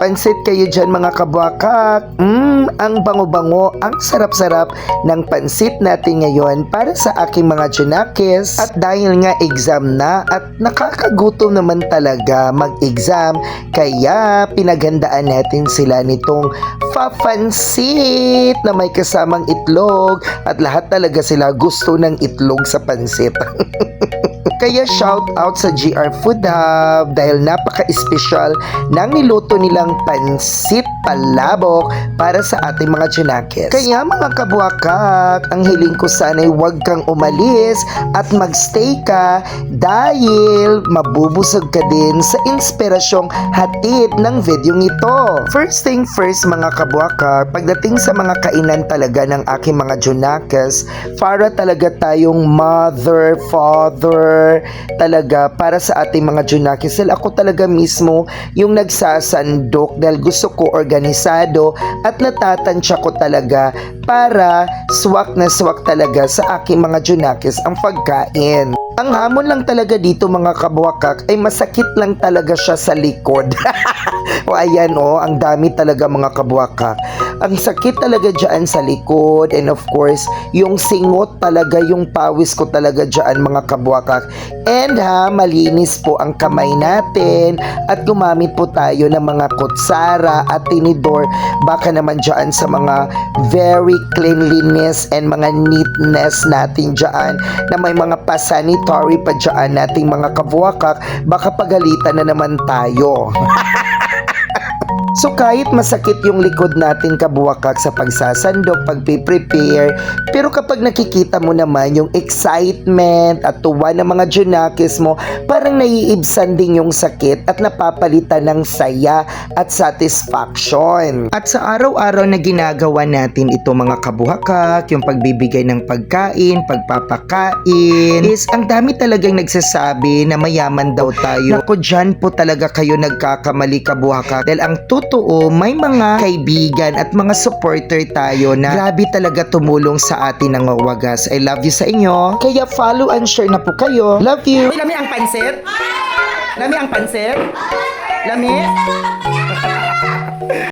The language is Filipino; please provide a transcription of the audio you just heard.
Pansit kayo dyan mga kabwakak. Mmm, ang bango-bango, ang sarap-sarap ng pansit natin ngayon para sa aking mga junakis. At dahil nga exam na at nakakagutom naman talaga mag-exam, kaya pinaghandaan natin sila nitong fapansit na may kasamang itlog at lahat talaga sila gusto ng itlog sa pansit. Kaya shout out sa GR Food Hub dahil napaka-espesyal ng niluto nilang pansit palabok para sa ating mga junakis. Kaya mga kabuakak, ang hiling ko sana'y huwag kang umalis at magstay ka dahil mabubusog ka din sa inspirasyong hatid ng video ito. First thing first mga kabuakak, pagdating sa mga kainan talaga ng aking mga junakis, para talaga tayong mother, father, talaga para sa ating mga junakis. Dahil ako talaga mismo yung nagsasandok dahil gusto ko organisado at natatansya ko talaga para swak na swak talaga sa aking mga junakis ang pagkain. Ang hamon lang talaga dito mga kabuakak ay masakit lang talaga siya sa likod. o ayan o, ang dami talaga mga kabuakak. Ang sakit talaga dyan sa likod and of course, yung singot talaga, yung pawis ko talaga dyan mga kabuakak. And ha, malinis po ang kamay natin at gumamit po tayo ng mga kutsara at tinidor baka naman dyan sa mga very cleanliness and mga neatness natin dyan na may mga pasanitary pa dyan nating mga kabuakak baka pagalitan na naman tayo. So kahit masakit yung likod natin kabuwakak sa pagsasandok, pagpiprepare, pero kapag nakikita mo naman yung excitement at tuwa ng mga junakis mo, parang naiibsan din yung sakit at napapalitan ng saya at satisfaction. At sa araw-araw na ginagawa natin ito mga kabuhakak, yung pagbibigay ng pagkain, pagpapakain, is ang dami talagang nagsasabi na mayaman daw tayo. Naku, dyan po talaga kayo nagkakamali kabuhakak dahil ang totoo, may mga kaibigan at mga supporter tayo na grabe talaga tumulong sa atin ng wagas. I love you sa inyo. Kaya follow and share na po kayo. Love you. Lami ang pansit? Lami ang pansit? Lami?